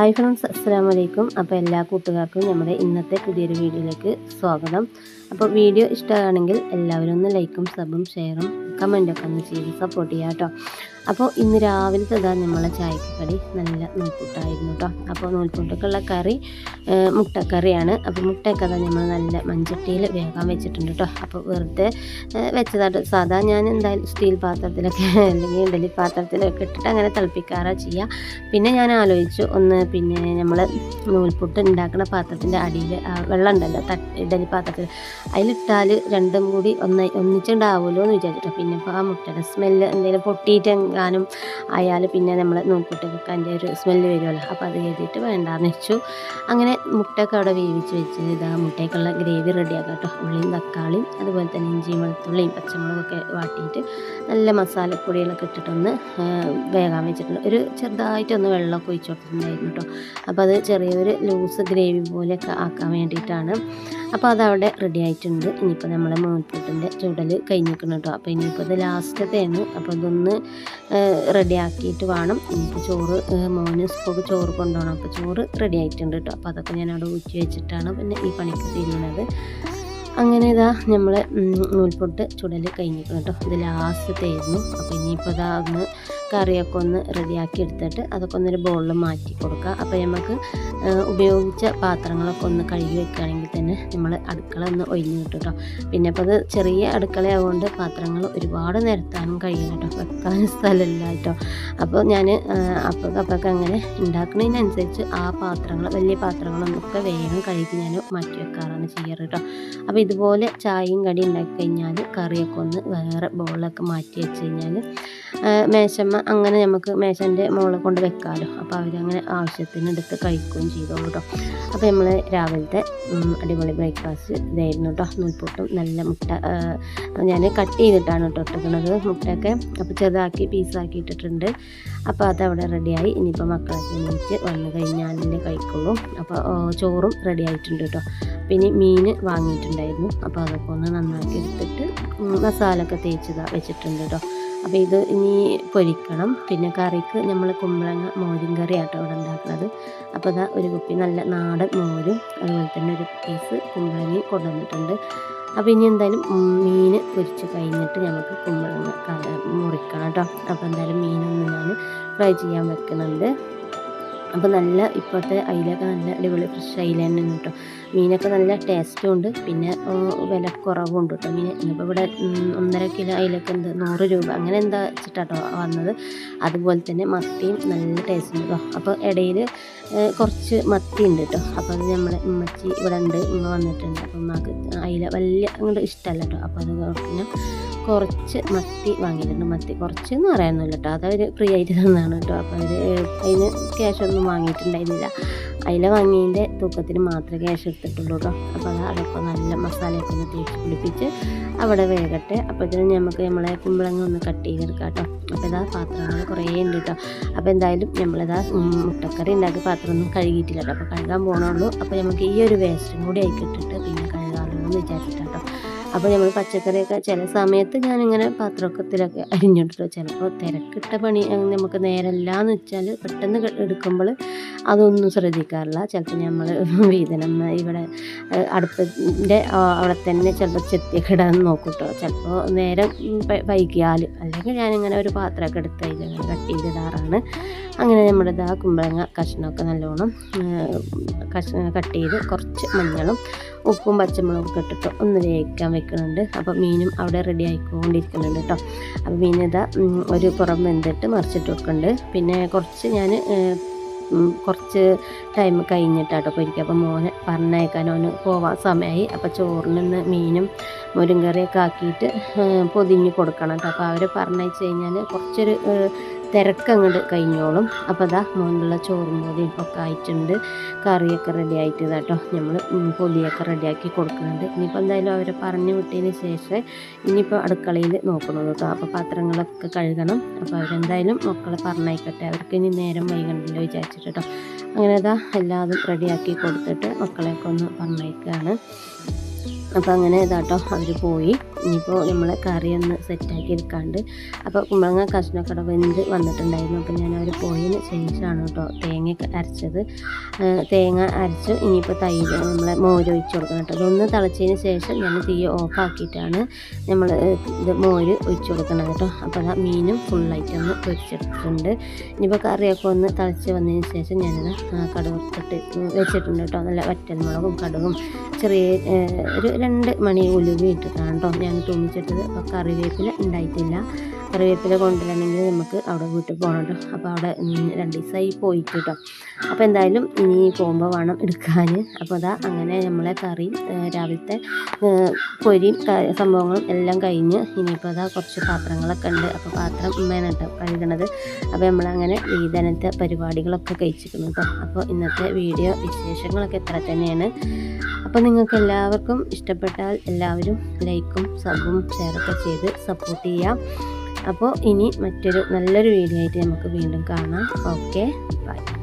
Hi friends അസ്സാം വലൈക്കും അപ്പോൾ എല്ലാ കൂട്ടുകാർക്കും നമ്മുടെ ഇന്നത്തെ പുതിയൊരു വീഡിയോയിലേക്ക് സ്വാഗതം. അപ്പോൾ വീഡിയോ ഇഷ്ടമാണെങ്കിൽ എല്ലാവരും ഒന്ന് ലൈക്കും സബും ഷെയറും കമന്റൊക്കെ ഒന്ന് ചെയ്ത് സപ്പോർട്ട് ചെയ്യാം കേട്ടോ അപ്പോൾ ഇന്ന് രാവിലത്തെ ഇതാ നമ്മളെ ചായക്ക് കടി നല്ല നൂൽപ്പുട്ടായിരുന്നു കേട്ടോ അപ്പോൾ നൂൽപ്പുട്ടൊക്കെയുള്ള കറി മുട്ടക്കറിയാണ്. അപ്പോൾ മുട്ടയൊക്കെ അതാ നമ്മൾ നല്ല മൺചട്ടിയിൽ വേഗം വെച്ചിട്ടുണ്ട് കേട്ടോ അപ്പോൾ വെറുതെ വെച്ചതായിട്ട് സാധാ ഞാൻ എന്തായാലും സ്റ്റീൽ പാത്രത്തിലൊക്കെ അല്ലെങ്കിൽ ഇഡലി പാത്രത്തിലൊക്കെ ഇട്ടിട്ട് അങ്ങനെ തിളപ്പിക്കാറാ ചെയ്യുക പിന്നെ ഞാൻ ആലോചിച്ചു ഒന്ന് പിന്നെ നമ്മൾ നൂൽപുട്ട് ഉണ്ടാക്കുന്ന പാത്രത്തിന്റെ അടിയിൽ വെള്ളം ഉണ്ടല്ലോ തട്ട് ഇഡലി പാത്രത്തിൽ. അതിലിട്ടാൽ രണ്ടും കൂടി ഒന്ന് ഒന്നിച്ചുണ്ടാവുമല്ലോ എന്ന് വിചാരിച്ചിട്ടോ. പിന്നെ ഇപ്പോൾ ആ മുട്ടയുടെ സ്മെല്ല് എന്തെങ്കിലും പൊട്ടിയിട്ടെങ്ങാനും ആയാൽ പിന്നെ നമ്മൾ നൂൽപുട്ടൊക്കെ അതിന്റെ ഒരു സ്മെല്ല് വരുമല്ലോ. അപ്പോൾ അത് കരുതിയിട്ട് വേണ്ടാന്ന് വെച്ചു. അങ്ങനെ മുട്ടയൊക്കെ അവിടെ വേവിച്ച് വെച്ച് ഇതാ മുട്ടയ്ക്കുള്ള ഗ്രേവി റെഡിയാക്കാം കേട്ടോ. ഉള്ളിയും തക്കാളിയും അതുപോലെ തന്നെ ഇഞ്ചിയും വെളുത്തുള്ളിയും പച്ചമുളകൊക്കെ വാട്ടിയിട്ട് നല്ല മസാലപ്പൊടികളൊക്കെ ഇട്ടിട്ടൊന്ന് വേകാൻ വെച്ചിട്ടുണ്ട്. ഒരു ചെറുതായിട്ടൊന്ന് വെള്ളമൊക്കെ ഒഴിച്ച് കൊടുത്തിട്ടുണ്ടായിരുന്നു കേട്ടോ. അപ്പോൾ അത് ചെറിയൊരു ലൂസ് ഗ്രേവി പോലെയൊക്കെ ആക്കാൻ വേണ്ടിയിട്ടാണ്. അപ്പോൾ അതവിടെ റെഡി ആയിട്ടുണ്ട്. ഇനിയിപ്പോൾ നമ്മളെ മൂൽപ്പുട്ടിന്റെ ചുടൽ കഴിഞ്ഞിരിക്കണം കേട്ടോ. അപ്പോൾ ഇനിയിപ്പോൾ ഇത് ലാസ്റ്റത്തേന്ന് അപ്പോൾ ഇതൊന്ന് റെഡി ആക്കിയിട്ട് വേണം. എനിക്ക് ചോറ് മോന് സ്കൂൾക്ക് ചോറ് കൊണ്ടുപോകണം. അപ്പോൾ ചോറ് റെഡി ആയിട്ടുണ്ട് കേട്ടോ അപ്പോൾ അതൊക്കെ ഞാൻ അവിടെ ഊറ്റി വെച്ചിട്ടാണ് പിന്നെ ഈ പണിക്ക് തിരിയുന്നത് അങ്ങനെ ഇതാ നമ്മൾ നൂൽപൊട്ട് ചുടൽ കഴിഞ്ഞിരിക്കണം കേട്ടോ ഇത് ലാസ്റ്റത്തായിരുന്നു അപ്പോൾ ഇനിയിപ്പോൾ ഇതാ ഒന്ന് കറിയൊക്കെ ഒന്ന് റെഡിയാക്കി എടുത്തിട്ട് അതൊക്കെ ഒന്നൊരു ബോളിൽ മാറ്റി കൊടുക്കുക. അപ്പോൾ നമുക്ക് ഉപയോഗിച്ച പാത്രങ്ങളൊക്കെ ഒന്ന് കഴുകി വെക്കുകയാണെങ്കിൽ തന്നെ നമ്മൾ അടുക്കള ഒന്ന് ഒഴിഞ്ഞു കിട്ടും കേട്ടോ. പിന്നെ അപ്പോൾ അത് ചെറിയ അടുക്കളയായതുകൊണ്ട് പാത്രങ്ങൾ ഒരുപാട് നിരത്താനും കഴിയില്ല കേട്ടോ. വെക്കാൻ സ്ഥലമില്ല കേട്ടോ. അപ്പോൾ ഞാൻ അപ്പൊക്കെ അപ്പൊക്കെ അങ്ങനെ ഉണ്ടാക്കുന്നതിനനുസരിച്ച് ആ പാത്രങ്ങൾ വലിയ പാത്രങ്ങളൊന്നൊക്കെ വേഗം കഴുകി ഞാൻ മാറ്റി വെക്കാറാണ് ചെയ്യാറ് കേട്ടോ. അപ്പോൾ ഇതുപോലെ ചായയും കടി ഉണ്ടാക്കി കഴിഞ്ഞാൽ കറിയൊക്കെ ഒന്ന് വേറെ ബോളിലൊക്കെ മാറ്റി വെച്ച് കഴിഞ്ഞാൽ മേശമ്മ അങ്ങനെ നമുക്ക് മേശന്റെ മുകളിൽ കൊണ്ട് വെക്കാമല്ലോ അപ്പോൾ അവരങ്ങനെ ആവശ്യത്തിന് എടുത്ത് കഴിക്കുകയും ചെയ്തോളൂ കേട്ടോ. അപ്പോൾ നമ്മൾ രാവിലത്തെ അടിപൊളി ബ്രേക്ക്ഫാസ്റ്റ് ഇതായിരുന്നു കേട്ടോ. നൂൽപൊട്ടും നല്ല മുട്ട ഞാൻ കട്ട് ചെയ്തിട്ടാണ് കേട്ടോ ഇട്ടിരിക്കുന്നത്. മുട്ടയൊക്കെ അപ്പോൾ ചെറുതാക്കി പീസാക്കി ഇട്ടിട്ടുണ്ട്. അപ്പോൾ അത് അവിടെ റെഡിയായി. ഇനിയിപ്പോൾ മക്കളൊക്കെ എണീറ്റ് വന്നു കഴിഞ്ഞാൽ കഴിക്കുള്ളൂ. അപ്പോൾ ചോറും റെഡി ആയിട്ടുണ്ട് കേട്ടോ. പിന്നെ മീൻ വാങ്ങിയിട്ടുണ്ടായിരുന്നു. അപ്പോൾ അതൊക്കെ ഒന്ന് നന്നാക്കി എടുത്തിട്ട് മസാലൊക്കെ മസാല ഒക്കെ തേച്ചതാ വെച്ചിട്ടുണ്ട് കേട്ടോ. അപ്പോൾ ഇത് ഇനി പൊരിക്കണം. പിന്നെ കറിക്ക് നമ്മൾ കുമ്പളങ്ങ മോരും കറി ആട്ടോ ഇവിടെ ഉണ്ടാക്കുന്നത്. അപ്പോൾ അതാ ഒരു കുപ്പി നല്ല നാടൻ മോരും അതുപോലെ തന്നെ ഒരു പീസ് കുമ്പളങ്ങയും കൊണ്ടുവന്നിട്ടുണ്ട്. അപ്പോൾ ഇനി എന്തായാലും മീൻ പൊരിച്ച് കഴിഞ്ഞിട്ട് നമുക്ക് കുമ്പളങ്ങ മുറിക്കണം കേട്ടോ. അപ്പോൾ എന്തായാലും മീനൊന്ന് ഞാൻ ഫ്രൈ ചെയ്യാൻ വെക്കുന്നുണ്ട്. അപ്പോൾ നല്ല ഇപ്പോഴത്തെ അയിലൊക്കെ നല്ല അടിപൊളി ഫ്രഷ് അയില തന്നെ കേട്ടോ. മീനൊക്കെ നല്ല ടേസ്റ്റും ഉണ്ട്. പിന്നെ വില കുറവും ഉണ്ട് കേട്ടോ. മീൻ ഇന്നിപ്പോൾ ഇവിടെ ഒന്നര കിലോ അയിലൊക്കെ എന്ത് നൂറ് രൂപ. അങ്ങനെ എന്താ വെച്ചിട്ടാട്ടോ വന്നത്? അതുപോലെ തന്നെ മത്തിയും നല്ല ടേസ്റ്റ് ഉണ്ട് കേട്ടോ. അപ്പോൾ ഇടയിൽ കുറച്ച് മത്തി ഉണ്ട് കേട്ടോ അപ്പോൾ അത് നമ്മളെ ഉമ്മച്ചി ഇവിടെ ഉണ്ട് ഉമ്മ വന്നിട്ടുണ്ട്. അപ്പോൾ ഉമ്മക്ക് അയില വലിയ അങ്ങോട്ട് ഇഷ്ടമല്ല കേട്ടോ അപ്പോൾ അത് പിന്നെ കുറച്ച് മത്തി വാങ്ങിയിട്ടുണ്ട്. മത്തി കുറച്ച് എന്ന് പറയാനൊന്നുമില്ല കേട്ടോ അതവർ ഫ്രീ ആയിട്ട് തന്നാണ് കേട്ടോ അപ്പോൾ അവർ അതിന് ക്യാഷ് ഒന്നും വാങ്ങിയിട്ടുണ്ടായിരുന്നില്ല. അതിൽ വാങ്ങിയതിന്റെ തൂക്കത്തിന് മാത്രമേ ക്യാഷ് എടുത്തിട്ടുള്ളൂ കേട്ടോ അപ്പോൾ അത് അതൊക്കെ നല്ല മസാലയൊക്കെ ഒന്ന് തേച്ച് പിടിപ്പിച്ച് അവിടെ വേകട്ടെ. അപ്പോൾ ഇതിന് നമുക്ക് നമ്മളെ കുമ്പളങ്ങ ഒന്ന് കട്ട് ചെയ്തെടുക്കാം കേട്ടോ അപ്പോൾ ഇതാ പാത്രങ്ങൾ കുറേ ഉണ്ട് കേട്ടോ അപ്പോൾ എന്തായാലും നമ്മളിതാ മുട്ടക്കറി ഉണ്ടാക്കി പാത്രമൊന്നും കഴുകിയിട്ടില്ല കേട്ടോ അപ്പോൾ കഴുകാൻ പോകണുള്ളൂ അപ്പോൾ നമുക്ക് ഈ ഒരു വേസ്റ്റും കൂടി ആയിക്കിട്ടിട്ട് പിന്നെ കഴുകാറുണ്ടെന്ന് എന്ന് വിചാരിച്ചിട്ടാണ് കേട്ടോ അപ്പോൾ നമ്മൾ പച്ചക്കറിയൊക്കെ ചില സമയത്ത് ഞാനിങ്ങനെ പാത്രത്തിലൊക്കെ അരിഞ്ഞിട്ടോ ചിലപ്പോൾ തിരക്കിട്ട പണി നമുക്ക് നമുക്ക് എന്ന് വെച്ചാൽ പെട്ടെന്ന് എടുക്കുമ്പോൾ അതൊന്നും ശ്രദ്ധിക്കാറില്ല. ചിലപ്പോൾ നമ്മൾ വീതനം ഇവിടെ അടുപ്പിന്റെ അവിടെ തന്നെ ചിലപ്പോൾ ചെത്തിയൊക്കെ ഇടാൻ നോക്കും ചിലപ്പോൾ നേരം വൈകിയാൽ അല്ലെങ്കിൽ ഞാനിങ്ങനെ ഒരു പാത്രമൊക്കെ എടുത്ത് അതിൽ കട്ട് അങ്ങനെ നമ്മുടെ ഇതാ കുമ്പളങ്ങ കഷ്ണമൊക്കെ നല്ലോണം കഷ്ണ കട്ട് ചെയ്ത് കുറച്ച് മഞ്ഞളും ഉപ്പും പച്ചമുളകും ഇട്ടിട്ട് ഒന്ന് വേവിക്കാൻ വെക്കുന്നുണ്ട്. അപ്പോൾ മീനും അവിടെ റെഡി ആയിക്കൊണ്ടിരിക്കുന്നുണ്ട് കേട്ടോ. അപ്പോൾ മീൻ ഇതാ ഒരു പുറം വെന്തിട്ട് മറിച്ചിട്ട് വെക്കുന്നുണ്ട്. പിന്നെ കുറച്ച് ഞാൻ കുറച്ച് ടൈം കഴിഞ്ഞിട്ടാട്ടോ അപ്പോൾ എനിക്ക് അപ്പോൾ മോനെ പറഞ്ഞയക്കാൻ അവന് പോവാൻ സമയമായി അപ്പോൾ ചോറിൽ നിന്ന് മീനും മുരിങ്കറിയൊക്കെ ആക്കിയിട്ട് പൊതിഞ്ഞ് കൊടുക്കണം കേട്ടോ. അപ്പോൾ അവർ പറഞ്ഞയച്ച് കഴിഞ്ഞാൽ കുറച്ചൊരു ഏഹ്, തിരക്ക് അങ്ങോട്ട് കഴിഞ്ഞോളും. അപ്പോൾ അതാ മോനുള്ള ചോറും പൊതിയും ഒക്കെ ആയിട്ടുണ്ട്. കറിയൊക്കെ റെഡി ആയിട്ട് കേട്ടോ നമ്മൾ പൊതിയൊക്കെ റെഡിയാക്കി കൊടുക്കുന്നുണ്ട്. ഇനിയിപ്പോൾ എന്തായാലും അവരെ പറഞ്ഞു വിട്ടതിന് ശേഷം ഇനിയിപ്പോൾ അടുക്കളയിൽ നോക്കണം കേട്ടോ അപ്പോൾ പാത്രങ്ങളൊക്കെ കഴുകണം. അപ്പോൾ അവരെന്തായാലും മക്കളെ പറഞ്ഞയക്കട്ടെ. അവർക്ക് ഇനി നേരം വൈകണ്ടല്ലോ വിചാരിച്ചിട്ട് കേട്ടോ അങ്ങനെ അതാ എല്ലാതും റെഡിയാക്കി കൊടുത്തിട്ട് മക്കളെയൊക്കെ ഒന്ന് പറഞ്ഞയക്കുകയാണ് അപ്പോൾ അങ്ങനെ ഇതാട്ടോ അവർ പോയി. ഇനിയിപ്പോൾ നമ്മൾ കറി ഒന്ന് സെറ്റാക്കി എടുക്കാണ്ട്. അപ്പോൾ കുമ്പളങ്ങ കഷ്ണക്കട വെന്ത് വന്നിട്ടുണ്ടായിരുന്നു. അപ്പോൾ ഞാൻ അവർ പോയതിന് ശേഷമാണ് കേട്ടോ തേങ്ങ അരച്ചത്. തേങ്ങ അരച്ച് ഇനിയിപ്പോൾ തൈര് നമ്മളെ മോര് ഒഴിച്ച് കൊടുക്കണം കേട്ടോ. ഇതൊന്ന് തിളച്ചതിന് ശേഷം ഞാൻ തീ ഓഫാക്കിയിട്ടാണ് നമ്മൾ ഇത് മോര് ഒഴിച്ച് കൊടുക്കണം കേട്ടോ. അപ്പോൾ ആ മീനും ഫുള്ളായിട്ട് ഒന്ന് പൊരിച്ചെടുത്തിട്ടുണ്ട്. ഇനിയിപ്പോൾ കറിയൊക്കെ ഒന്ന് തിളച്ച് വന്നതിന് ശേഷം ഞാനത് കടുവത്തിട്ട് വെച്ചിട്ടുണ്ട് കേട്ടോ. നല്ല വറ്റൽ മുളകും കടുകും ചെറിയ ഒരു രണ്ട് മണി ഉലുവി ഇട്ടിട്ടാണ് കേട്ടോ ഞാൻ തൂമിച്ചിട്ടത് അപ്പോൾ കറിവേപ്പില ഉണ്ടായിട്ടില്ല. കറിവേപ്പില കൊണ്ടുവരണമെങ്കിൽ നമുക്ക് അവിടെ വീട്ടിൽ പോകണം കേട്ടോ. അപ്പോൾ അവിടെ രണ്ട് ദിവസമായി പോയിട്ട് കേട്ടോ. അപ്പോൾ എന്തായാലും ഇനി പോകുമ്പോൾ വേണം എടുക്കാൻ. അപ്പോൾ അതാ അങ്ങനെ നമ്മളെ കറി രാവിലത്തെ പൊരിയും സംഭവങ്ങളും എല്ലാം കഴിഞ്ഞ് ഇനിയിപ്പോൾ അതാ കുറച്ച് പാത്രങ്ങളൊക്കെ ഉണ്ട്. അപ്പോൾ പാത്രം ഉമ്മയാണ് കേട്ടോ കഴുകണത്. അപ്പോൾ നമ്മളങ്ങനെ വീതനത്തെ പരിപാടികളൊക്കെ കഴിച്ചിരിക്കുന്നു കേട്ടോ. അപ്പോൾ ഇന്നത്തെ വീഡിയോ വിശേഷങ്ങളൊക്കെ ഇത്ര തന്നെയാണ്. അപ്പോൾ നിങ്ങൾക്ക് എല്ലാവർക്കും ഇഷ്ടപ്പെട്ടാൽ എല്ലാവരും ലൈക്കും സബും ഷെയറൊക്കെ ചെയ്ത് സപ്പോർട്ട് ചെയ്യാം. അപ്പോൾ ഇനി മറ്റൊരു നല്ലൊരു വീഡിയോ ആയിട്ട് നമുക്ക് വീണ്ടും കാണാം. Okay bye.